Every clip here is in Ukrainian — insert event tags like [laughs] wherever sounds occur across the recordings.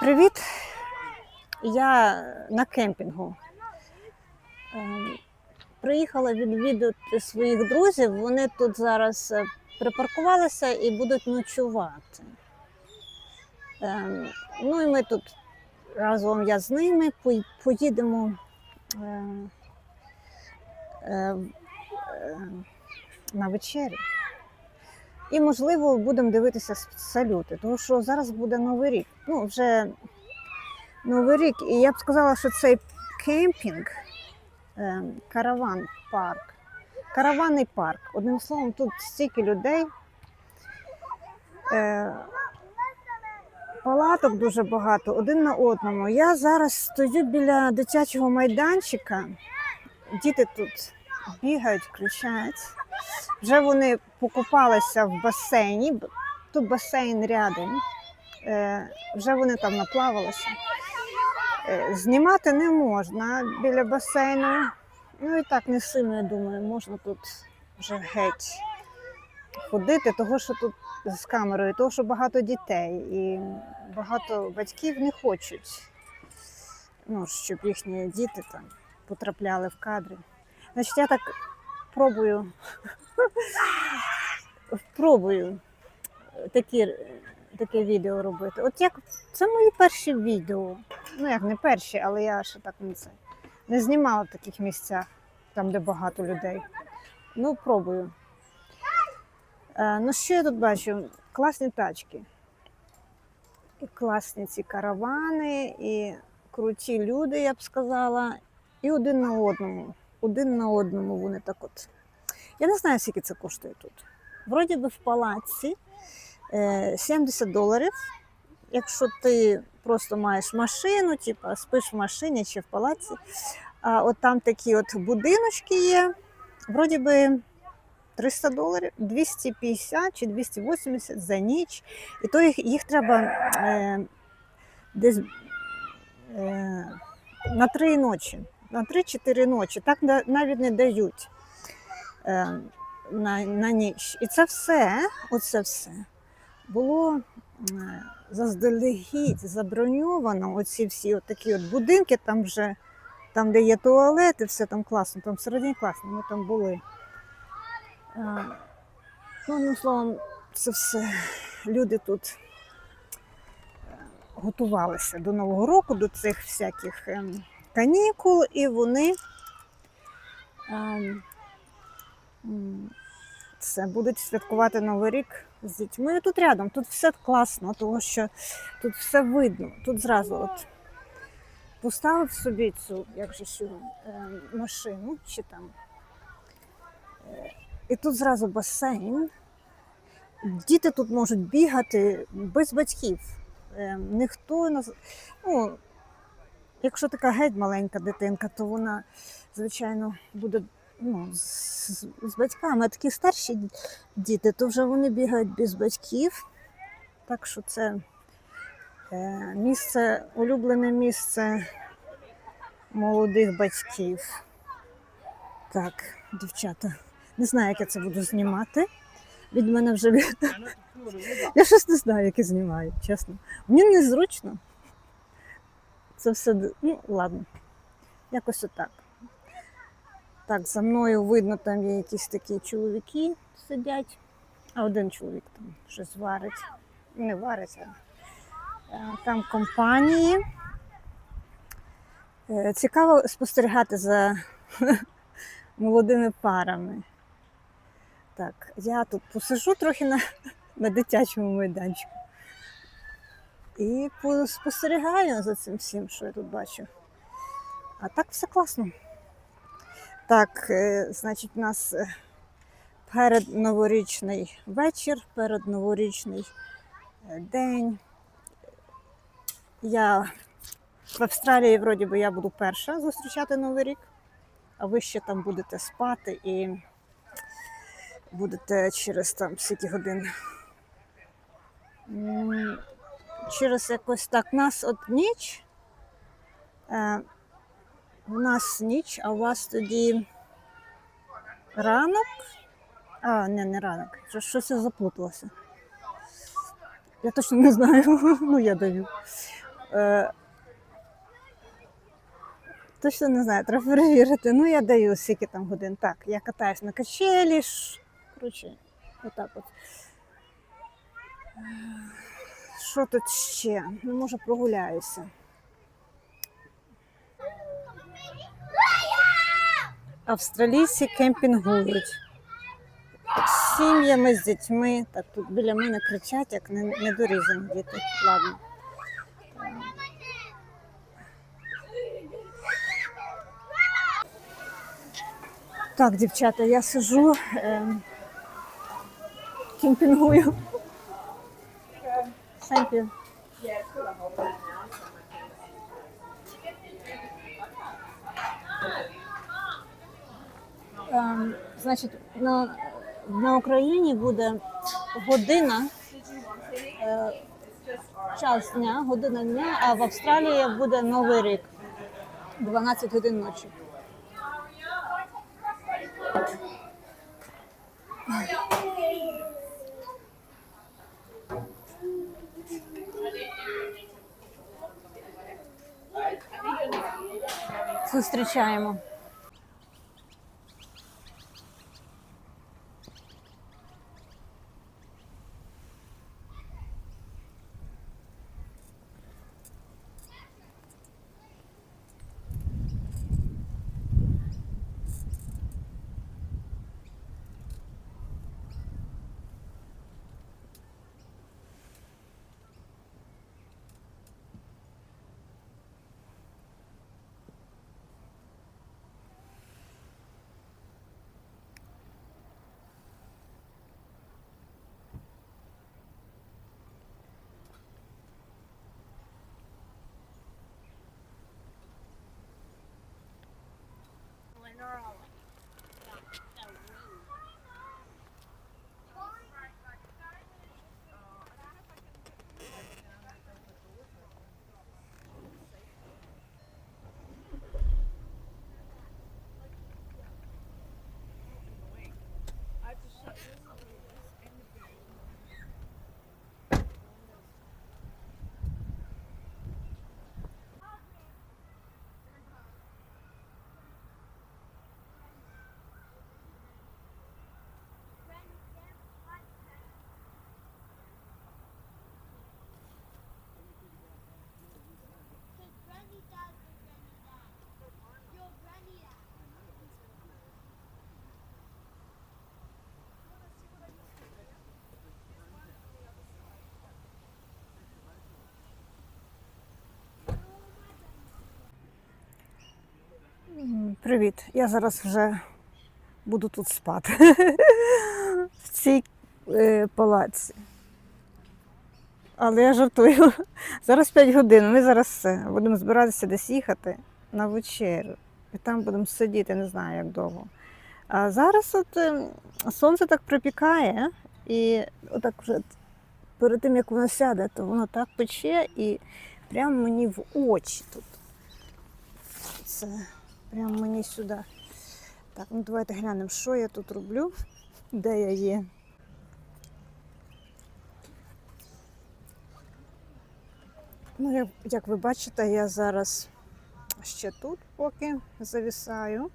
Привіт! Я на кемпінгу. Ем, Приїхала відвідати своїх друзів. Вони тут зараз е, припаркувалися і будуть ночувати. Ем, Ну і ми тут разом я з ними поїдемо е, е, е, на вечерю. І, можливо, будемо дивитися салюти, тому що зараз буде Новий рік. Ну, вже Новий рік. І я б сказала, що цей кемпінг, е, караван парк, караванний парк. Одним словом, тут стільки людей. Е, Палаток дуже багато, один на одному. Я зараз стою біля дитячого майданчика. Діти тут бігають, кричать. Вже вони покупалися в басейні. Тут басейн рядом. Е, вже вони там наплавалися. Е, знімати не можна біля басейну. Ну і так не сильно, я думаю, можна тут вже геть ходити, того, що тут з камерою, того, що багато дітей, і багато батьків не хочуть, ну, щоб їхні діти там потрапляли в кадри. Значить, я так пробую, пробую такі, таке відео робити. От як це мої перші відео. Ну як не перші, але я ще так не це не знімала в таких місцях, там, де багато людей. Ну, пробую. Е, ну, що я тут бачу? Класні тачки. І класні ці каравани, і круті люди, я б сказала, і один на одному. Один на одному вони так от. Я не знаю, скільки це коштує тут. Вроді би в палаці е, 70 доларів. Якщо ти просто маєш машину, типу спиш в машині чи в палаці. А от там такі от будиночки є. Вроді би 300 доларів, 250 чи 280 за ніч. І то їх, їх треба е, десь е, на три ночі, на 3-4 ночі. Так навіть не дають е, на, на ніч. І це все, оце все було заздалегідь заброньовано. Оці всі такі от будинки, там вже там, де є туалети, все там класно, там всередині класно, ми там були. Е, Ну, одним словом, це все. Люди тут е, готувалися до Нового року, до цих всяких ем, канікул, і вони ем, це будуть святкувати Новий рік з дітьми. Тут рядом, тут все класно, тому що тут все видно. Тут зразу от поставив собі цю, як же ж його, е, машину чи там. Е, І тут зразу басейн. Діти тут можуть бігати без батьків. Е, Ніхто. Ну, якщо така геть маленька дитинка, то вона, звичайно, буде ну, з, з- батьками. А такі старші діти, то вже вони бігають без батьків. Так що це е, місце, улюблене місце молодих батьків. Так, дівчата. Не знаю, як я це буду знімати. Від мене вже [laughs] я щось не знаю, як я знімаю, чесно. Мені незручно. Це все, ну, ладно. Якось отак. Так, за мною видно, там є якісь такі чоловіки сидять, а один чоловік там щось варить. Не варить, е, там компанії. Е, Цікаво спостерігати за [laughs] молодими парами. Так, я тут посижу трохи на, [laughs] на дитячому майданчику. І спостерігаю за цим всім, що я тут бачу. А так все класно. Так, е, значить, у нас е, передноворічний вечір, передноворічний е, день. Я в Австралії, вроді би, я буду перша зустрічати Новий рік, а ви ще там будете спати і будете через там скільки годин. Через якось так. Нас от ніч. Е, у нас ніч, а у вас тоді ранок. А, не, не ранок. Щось я заплуталася. Я точно не знаю. [laughs] Ну, я даю. Е, точно не знаю, треба перевірити. Ну, я даю скільки там годин. Так, я катаюсь на качелі. Коротше, отак от. Що тут ще? Ну, може, прогуляюся. Австралійці кемпінгують. Сім'ями, з дітьми. Так тут біля мене кричать, як не- недорізані діти. Ладно. Так, дівчата, я сижу, е, кемпінгую. Thank you. Ем, значить, на, на Україні буде година, е, час дня, година дня, а в Австралії буде Новий рік 12 годин ночі. Зустрічаємо. Привіт. Я зараз вже буду тут спати. [laughs] В цій е, палаці. Але я жартую. Зараз 5 годин. Ми зараз все. Будемо збиратися десь їхати на вечерю. І там будемо сидіти, не знаю як довго. А зараз от е, сонце так припікає, і отак вже перед тим, як воно сяде, то воно так пече і прямо мені в очі тут. Це прямо мені сюди. Так, ну давайте глянемо, що я тут роблю, де я є. Ну, як, ви бачите, я зараз ще тут поки завісаю.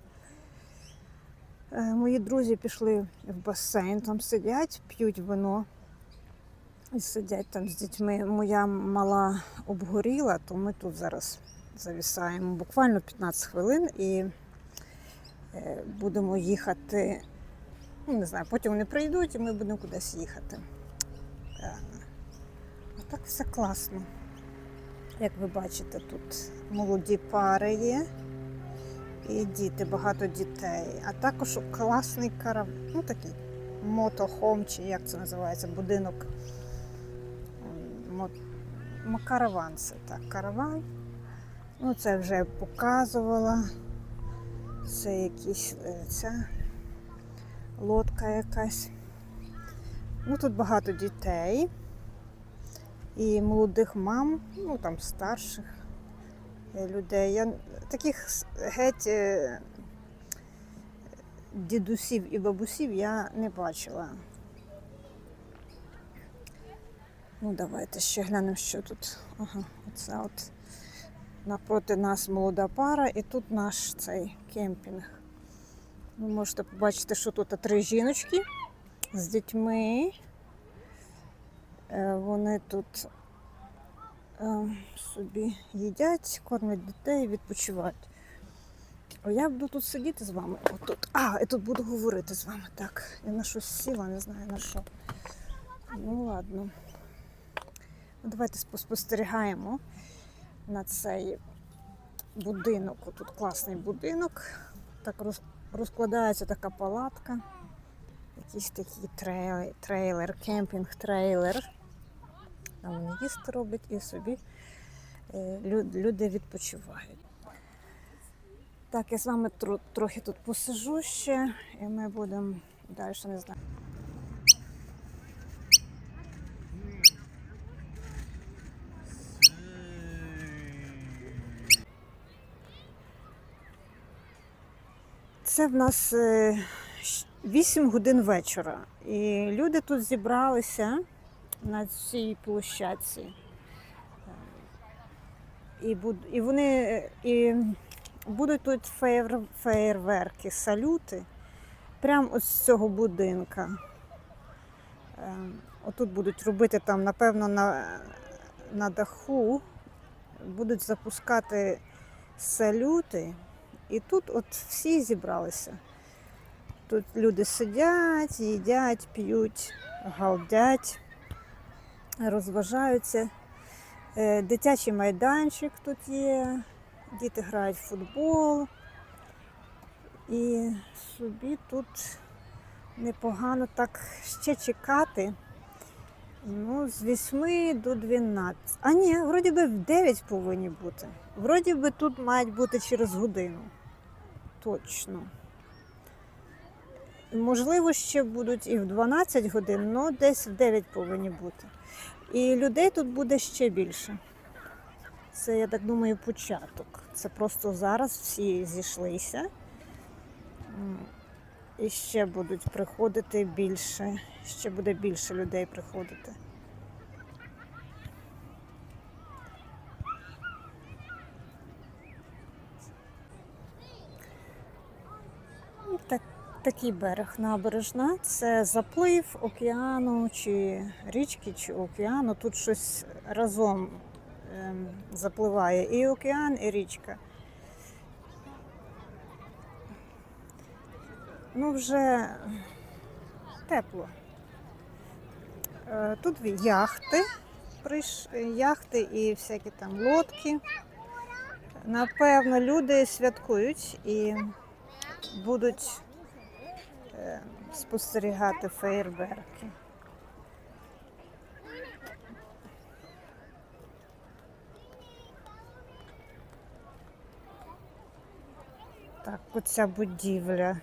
Е, Мої друзі пішли в басейн, там сидять, п'ють вино і сидять там з дітьми. Моя мала обгоріла, то ми тут зараз завісаємо буквально 15 хвилин і е, будемо їхати. Ну, не знаю, потім вони прийдуть і ми будемо кудись їхати. А так все класно. Як ви бачите, тут молоді пари є і діти, багато дітей. А також класний карав... ну такий мотохом, чи як це називається, будинок. Мо- Караван це так, караван. Ну, це вже показувала. Це якісь е, ця лодка якась. Ну, тут багато дітей і молодих мам, ну там старших е, людей. Я таких геть е, дідусів і бабусів я не бачила. Ну, давайте ще глянемо, що тут. Ага, оце от напроти нас молода пара, і тут наш цей кемпінг. Ви можете побачити, що тут три жіночки з дітьми. Е, Вони тут е, собі їдять, кормять дітей, відпочивають. Я буду тут сидіти з вами. Отут. А, і тут буду говорити з вами. Так, я на щось сіла, не знаю на що. Ну ладно. Давайте спостерігаємо на цей будинок. Тут класний будинок. Так розкладається така палатка. Якийсь такий трейлер, трейлер кемпінг трейлер. Там їсти роблять і собі е, люди відпочивають. Так, я з вами трохи тут посижу ще, і ми будемо далі, не знаю. Це в нас 8 годин вечора. І люди тут зібралися на цій площадці. І, буд- і вони е, і будуть тут феєр, феєрверки, салюти прямо з цього будинка. Е, Отут будуть робити там, напевно, на, на даху будуть запускати салюти. І тут от всі зібралися. Тут люди сидять, їдять, п'ють, галдять, розважаються. Е, Дитячий майданчик тут є, діти грають в футбол. І собі тут непогано так ще чекати. Ну, з 8 до 12. А ні, вроді би в 9 повинні бути. Вроді би тут мають бути через годину. Точно. Можливо, ще будуть і в 12 годин, але десь в 9 повинні бути. І людей тут буде ще більше. Це, я так думаю, початок. Це просто зараз всі зійшлися. І ще будуть приходити більше. Ще буде більше людей приходити. Ну, Так, такий берег набережна. Це заплив океану чи річки, чи океану. Тут щось разом ем, запливає і океан, і річка. Ну, вже тепло. Е, Тут яхти, приш... яхти і всякі там лодки. Напевно, люди святкують і будуть спостерігати феєрверки. Так, оця будівля.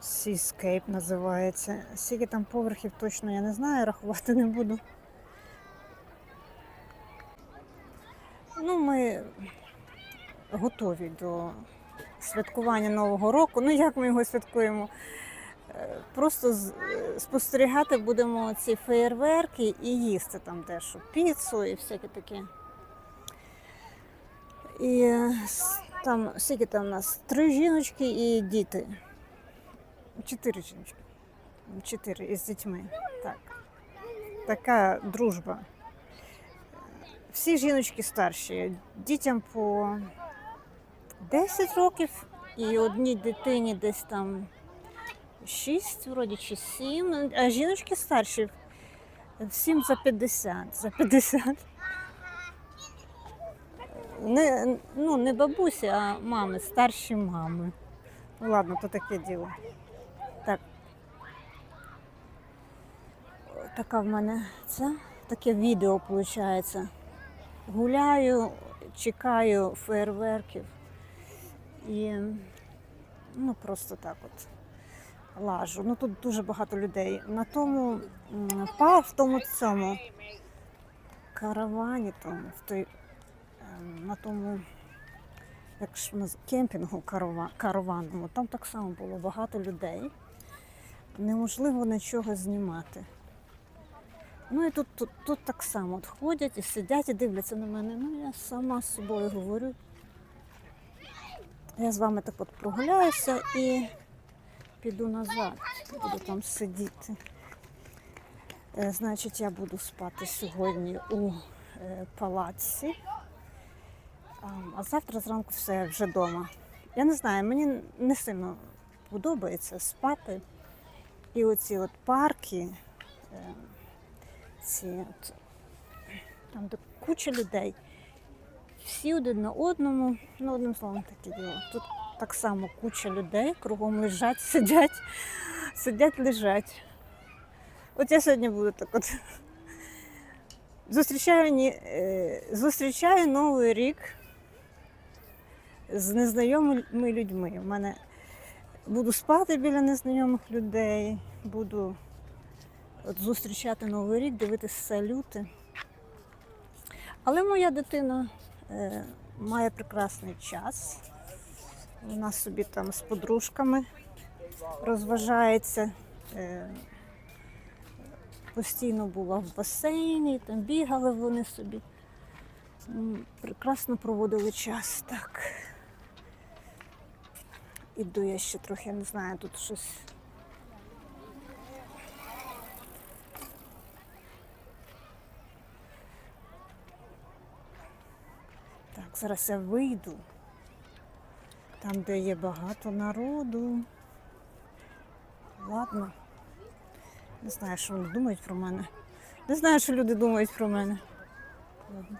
Seascape називається. Скільки там поверхів точно я не знаю, [laughs] рахувати не буду. Ну, ми готові до святкування Нового року. Ну, як ми його святкуємо? Е, Просто спостерігати будемо ці феєрверки і їсти там дещо. Піцу і всяке таке. І е, там, скільки там у нас? Три жіночки і діти. Чотири жіночки. Чотири із дітьми. Так. Така дружба. Всі жіночки старші. Дітям по 10 років і одній дитині десь там 6, вроді чи 7. А жіночки старші. Всім за 50. За 50. Не, ну, не бабусі, а мами, старші мами. Ну, ладно, то таке діло. Так. Така в мене це таке відео виходить. Гуляю, чекаю фейерверків і ну просто так от лажу. Ну тут дуже багато людей. На тому па в тому цьому каравані, тому, в той, ем, на тому як ж наз- кемпінгу карава- караванному, там так само було багато людей. Неможливо нічого знімати. Ну і тут, тут, тут так само от ходять і сидять і дивляться на мене. Ну, я сама з собою говорю. Я з вами так от прогуляюся і піду назад, буду там сидіти. Е, Значить, я буду спати сьогодні у е, палаці. А, завтра зранку все вже вдома. Я не знаю, мені не сильно подобається спати. І оці от парки, е, ці от, там, де куча людей, всі один на одному, ну одним словом таке діло. Тут так само куча людей, кругом лежать, [laughs] сидять, сидять, лежать. От я сьогодні буду так от. Зустрічаю, е, зустрічаю Новий рік з незнайомими людьми. У мене буду спати біля незнайомих людей, буду от зустрічати Новий рік, дивитися салюти. Але моя дитина має прекрасний час. Вона собі там з подружками розважається. Е, постійно була в басейні, там бігали вони собі. Прекрасно проводили час. Так. Іду я ще трохи, я не знаю, тут щось. Так, зараз я вийду. Там, де є багато народу. Ладно. Не знаю, що вони думають про мене. Не знаю, що люди думають про мене. Ладно.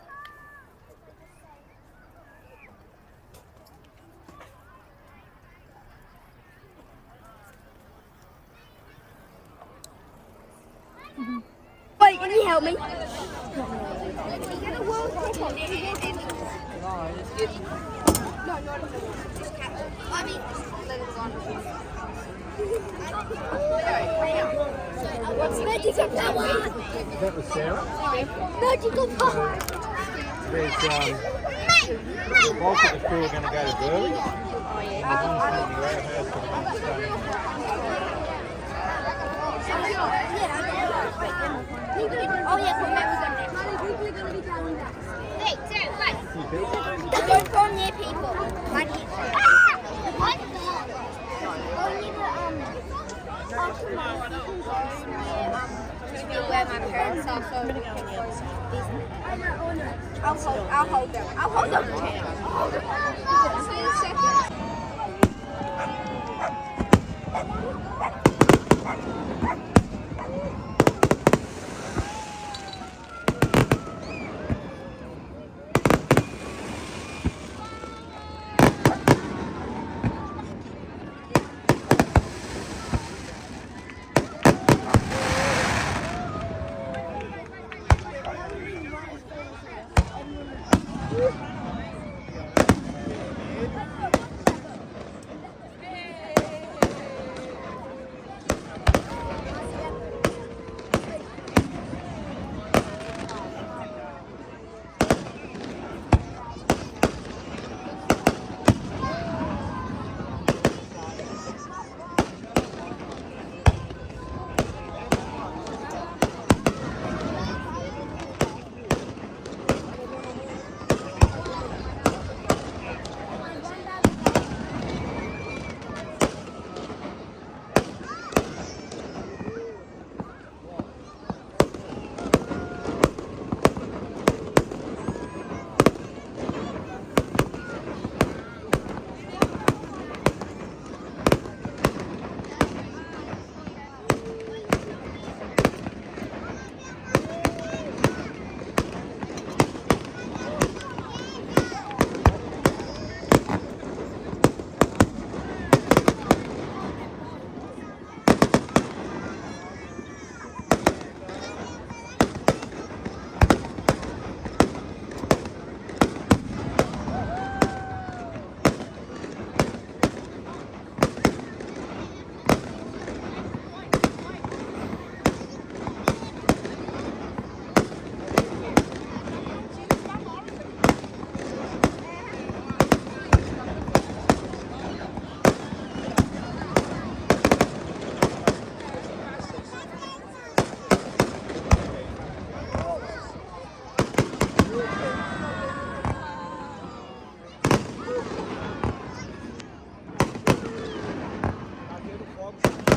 Um, bulk of the crew are going to go to Burley. I'll hold, them. I'll hold them.